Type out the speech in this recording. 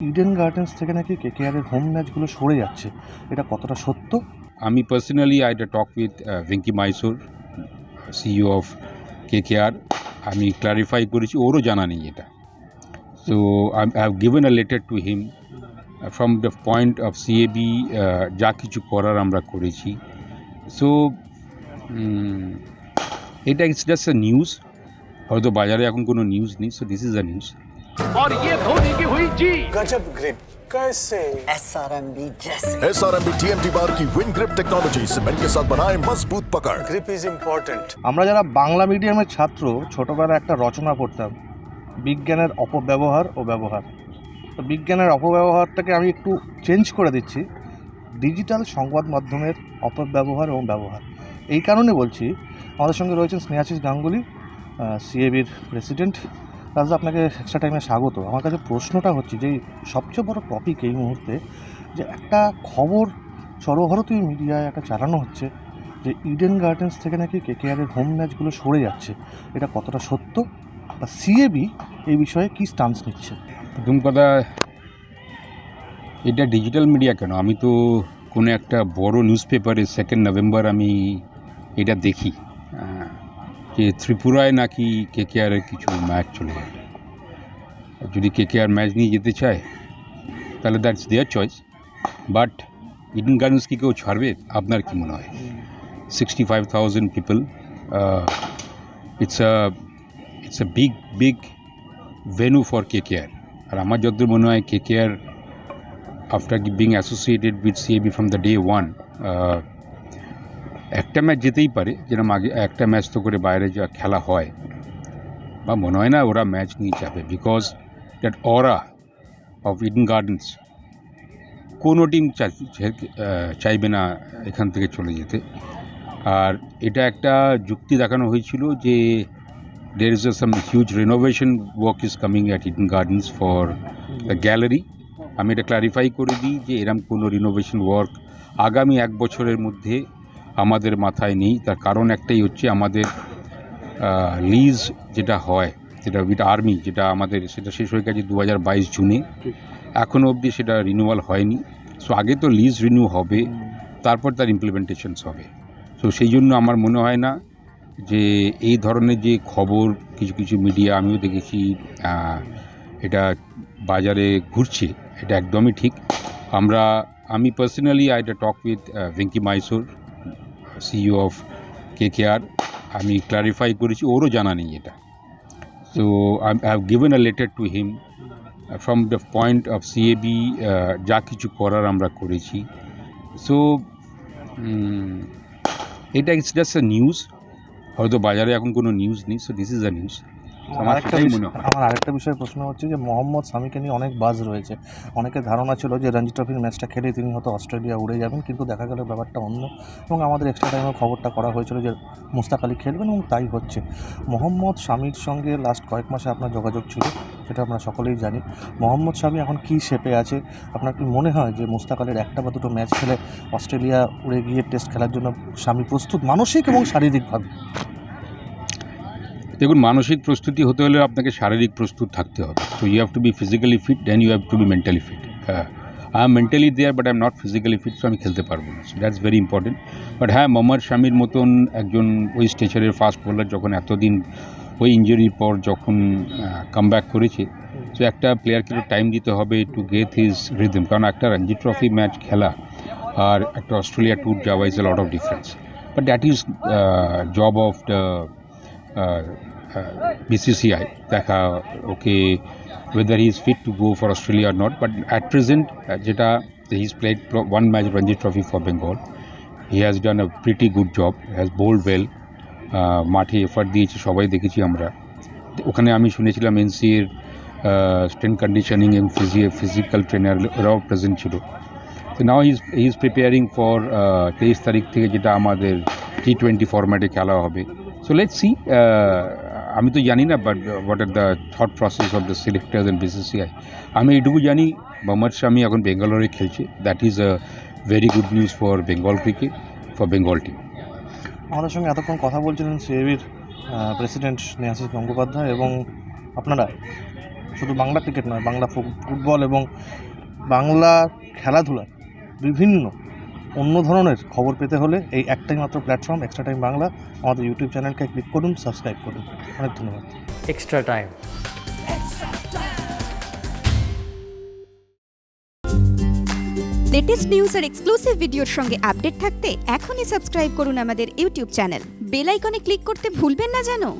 Eden gardens থেকে নাকি কেকেআরের home ম্যাচগুলো সরে যাচ্ছে। এটা কতটা সত্য? আমি পার্সোনালি আই ডা talk with Venky Mysore CEO of K K R আমি ক্লারিফাই করেছি, ওরও জানা নেই এটা। So I have given a letter to him from the point of CAB যা কিছু করার আমরা করেছি। সো এটা ইটস জাস্ট আ নিউজ হয়তো বাজারে এখন কোনো নিউজ নেই so this is a news और ये धोनी की हुई जी गजब ग्रिप कैसे एसआरएमबी जैसे S R M B T M T bar की विन ग्रिप टेक्नोलॉजी सीमेंट के साथ बनाए मजबूत पकड़ ग्रिप इज इम्पोर्टेंट আমরা যারা বাংলা মিডিয়ামের ছাত্র ছোটবেলায় একটা রচনা পড়তাম বিজ্ঞানের অপব্যবহার ও ব্যবহার তো বিজ্ঞানের অপব্যবহারটাকে আমি একটু চেঞ্জ করে দিচ্ছি ডিজিটাল সংবাদ মাধ্যমের অপব্যবহার এবং ব্যবহার এই কারণে বলছি আমাদের সঙ্গে রয়েছেন স্নেহাশিস গাঙ্গুলি সিএবির প্রেসিডেন্ট রাজদা আপনাকে এক্সট্রা টাইমে স্বাগত। আমার কাছে প্রশ্নটা হচ্ছে যে, সবচেয়ে বড় টপিক এই মুহূর্তে যে, একটা খবর সর্বভারতীয় মিডিয়ায় একটা চালানো হচ্ছে যে ইডেন গার্ডেন্স থেকে নাকি কেকেআরের হোম ম্যাচগুলো সরে যাচ্ছে। এটা কতটা সত্য? বা সিএবি এই বিষয়ে কি স্টান্স নিচ্ছে? প্রথম কথা, এটা ডিজিটাল মিডিয়া কেন? আমি তো কোনো একটা বড় নিউজ পেপারে সেকেন্ড নভেম্বর আমি এটা দেখি। যে ত্রিপুরায় নাকি কেকেআরের কিছু ম্যাচ চলে যাবে যদি কেকেআর ম্যাচ নিয়ে যেতে চায়, তাহলে that's their choice but Eden Gardens কি কেউ ছাড়বে, আপনার কি মনে হয়? Sixty five thousand people it's a it's a big big venue for KKR আর আমার যতদূর মনে হয় KKR after being associated with CAB from the day one একটা ম্যাচ যেতেই পারে যেরকম আগে একটা ম্যাচ তো করে বাইরে যা খেলা হয়। বা মনে হয় না ওরা ম্যাচ নিয়ে যাবে because that aura of Eden Gardens কোনো টিম চাইবে না এখান থেকে চলে যেতে। আর এটা একটা যুক্তি দেখানো হয়েছিল যে is a, some huge renovation work is coming at Eden Gardens for the gallery আমি এটা ক্লারিফাই করে দিই যে এরম কোনো রিনোভেশন ওয়ার্ক আগামী এক বছরের মধ্যে আমাদের মাথায় নেই। তার কারণ একটাই হচ্ছে আমাদের লিজ যেটা হয়, যেটা উইথ আর্মি যেটা আমাদের, সেটা শেষ হয়ে গেছে দু হাজার বাইশ জুনে। এখনও অবধি সেটা রিনিউয়াল হয়নি। সো আগে তো লিজ রিনিউ হবে, তারপর তার ইমপ্লিমেন্টেশনস হবে। সো সেই জন্য আমার মনে হয় না যে এই ধরনের যে খবর, কিছু কিছু মিডিয়া আমিও দেখেছি এটা বাজারে ঘুরছে, এটা একদমই ঠিক। আমরা, আমি personally I talk with Venky Mysore CEO of K K R আমি ক্লারিফাই করেছি, ওরও জানা নেই এটা। So I have given a letter to him from the point of CAB যা কিছু করার আমরা করেছি। সো এটা ইটস জাস্ট আ নিউজ হয়তো বাজারে এখন কোনো নিউজ নেই so this is a news আমার আরেকটা বিষয়- আমার আরেকটা বিষয়ে প্রশ্ন হচ্ছে যে মোহাম্মদ সামিকে নিয়ে অনেক বাজ রয়েছে। অনেকের ধারণা ছিল যে রঞ্জি ট্রফির ম্যাচটা খেলে তিনি হয়তো অস্ট্রেলিয়া উড়ে যাবেন কিন্তু দেখা গেল ব্যাপারটা অন্য। এবং আমাদের এক্সট্রা টাইমে খবরটা করা হয়েছিল যে মুস্তাক আলী খেলবেন এবং তাই হচ্ছে। মোহাম্মদ স্বামীর সঙ্গে লাস্ট কয়েক মাসে আপনার যোগাযোগ ছিল সেটা আমরা সকলেই জানি। মোহাম্মদ স্বামী এখন কী শেপে আছে? আপনার কি মনে হয় যে মুস্তাক আলীর একটা বা দুটো ম্যাচ খেলে অস্ট্রেলিয়া উড়ে গিয়ে টেস্ট খেলার জন্য স্বামী প্রস্তুত মানসিক এবং শারীরিকভাবে? দেখুন, মানসিক প্রস্তুতি হতে হলে আপনাকে শারীরিক প্রস্তুত থাকতে হবে। তো you have to be physically fit then you have to be mentally fit হ্যাঁ I am mentally there but I am not physically fit so আমি খেলতে পারব না। দ্যাটস ভেরি ইম্পর্টেন্ট বাট হ্যাঁ মোহাম্মদ শামির মতন একজন ওই স্টেচারের ফাস্ট বোলার যখন এতদিন ওই ইঞ্জুরির পর যখন কাম ব্যাক করেছে সো একটা প্লেয়ারকে একটু টাইম দিতে হবে টু গেট হিজ রিদম কারণ একটা রঞ্জি ট্রফি ম্যাচ খেলা আর একটা অস্ট্রেলিয়া ট্যুর যাওয়া is a lot of difference but that is job of the BCCI দেখা okay whether he is fit to go for Australia or not. But at present, uh, যেটা he's played one match Ranji Trophy for Bengal. He has done a pretty good job, has bowled well. Uh, মাঠে effort দিয়েছে সবাই দেখেছি আমরা ওখানে আমি শুনেছিলাম এনসিএর স্ট্রেন কন্ডিশনিং এবং ফিজি ফিজিক্যাল ট্রেনার ওরাও প্রেজেন্ট ছিল তো now is he is preparing for তেইশ তারিখ থেকে যেটা আমাদের টি টোয়েন্টি ফরম্যাটে খেলা হবে সো লেট সি আমি তো জানি না but what are the thought process of the selectors and BCCI আমি এইটুকু জানি, মোহাম্মদ শামি এখন বেঙ্গালোরে খেলছে। That is a very good news for Bengal cricket for Bengal team আমাদের সঙ্গে এতক্ষণ কথা বলছিলেন সিএবির প্রেসিডেন্ট স্নেহাশিস গঙ্গোপাধ্যায় এবং আপনারা শুধু বাংলা ক্রিকেট নয়, বাংলা ফুটবল এবং বাংলা খেলাধুলার বিভিন্ন অন্য ধরনের খবর পেতে হলে এই একটাই মাত্র প্ল্যাটফর্ম এক্সট্রা টাইম বাংলা আমাদের ইউটিউব চ্যানেলকে ক্লিক করুন সাবস্ক্রাইব করুন। অনেক ধন্যবাদ। এক্সট্রা টাইম লেটেস্ট নিউজ আর এক্সক্লুসিভ ভিডিওর সঙ্গে আপডেট থাকতে এখনই সাবস্ক্রাইব করুন আমাদের ইউটিউব চ্যানেল বেল আইকনে ক্লিক করতে ভুলবেন না জানো